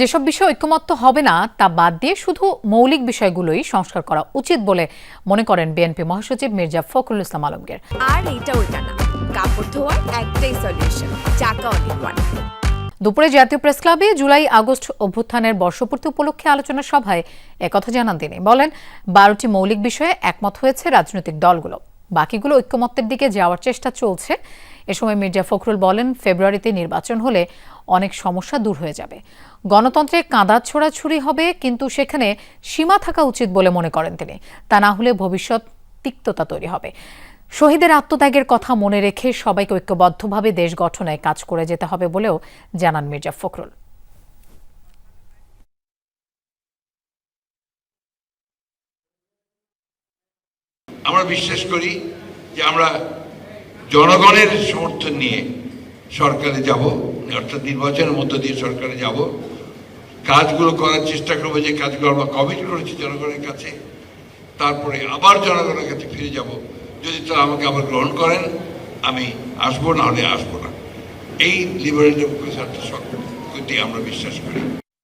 যেসব বিষয় ঐক্যমত্য হবে না তা বাদ দিয়ে শুধু মৌলিক বিষয়গুলোই সংস্কার করা উচিত বলে মনে করেন বিএনপি মহাসচিব মির্জা ফখরুল ইসলাম আলমগীর। আর এটা ওইটা না। কাপড় ধোয়ার একটাই সলিউশন চাকা ওয়ান দুপুরে জাতীয় প্রেস ক্লাবে জুলাই আগস্ট অভ্যুত্থানের বর্ষপূর্তি উপলক্ষে আলোচনা সভায় একথা জানান তিনি। বলেন বারোটি মৌলিক বিষয়ে একমত হয়েছে রাজনৈতিক দলগুলো। বাকিগুলো ঐক্যমত্যের দিকে যাওয়ার চেষ্টা চলছে। এ সময় মির্জা ফখরুল বলেন, ফেব্রুয়ারিতে নির্বাচন হলে অনেক সমস্যা দূর হয়ে যাবে। গণতন্ত্রে কাঁদা ছোড়াছুরি হবে, কিন্তু সেখানে সীমা থাকা উচিত বলে মনে করেন তিনি। তা না হলে ভবিষ্যৎ তিক্ততা তৈরি হবে। শহীদের আত্মত্যাগের কথা মনে রেখে সবাইকে ঐক্যবদ্ধভাবে দেশ গঠনে কাজ করে যেতে হবে বলেও জানান মির্জা ফখরুল। আমরা বিশ্বাস করি যে আমরা জনগণের সমর্থন নিয়ে সরকারে যাব অর্থাৎ নির্বাচনের মধ্য দিয়ে সরকারে যাব। কাজগুলো করার চেষ্টা করব যে কাজগুলো আমরা কমিট করেছি জনগণের কাছে। তারপরে আবার জনগণের কাছে ফিরে যাব। যদি তারা আমাকে আবার গ্রহণ করেন, আমি আসব, না হলে আসব না। এই লিবারেল ডেমোক্রেসি একটা আমরা বিশ্বাস করি।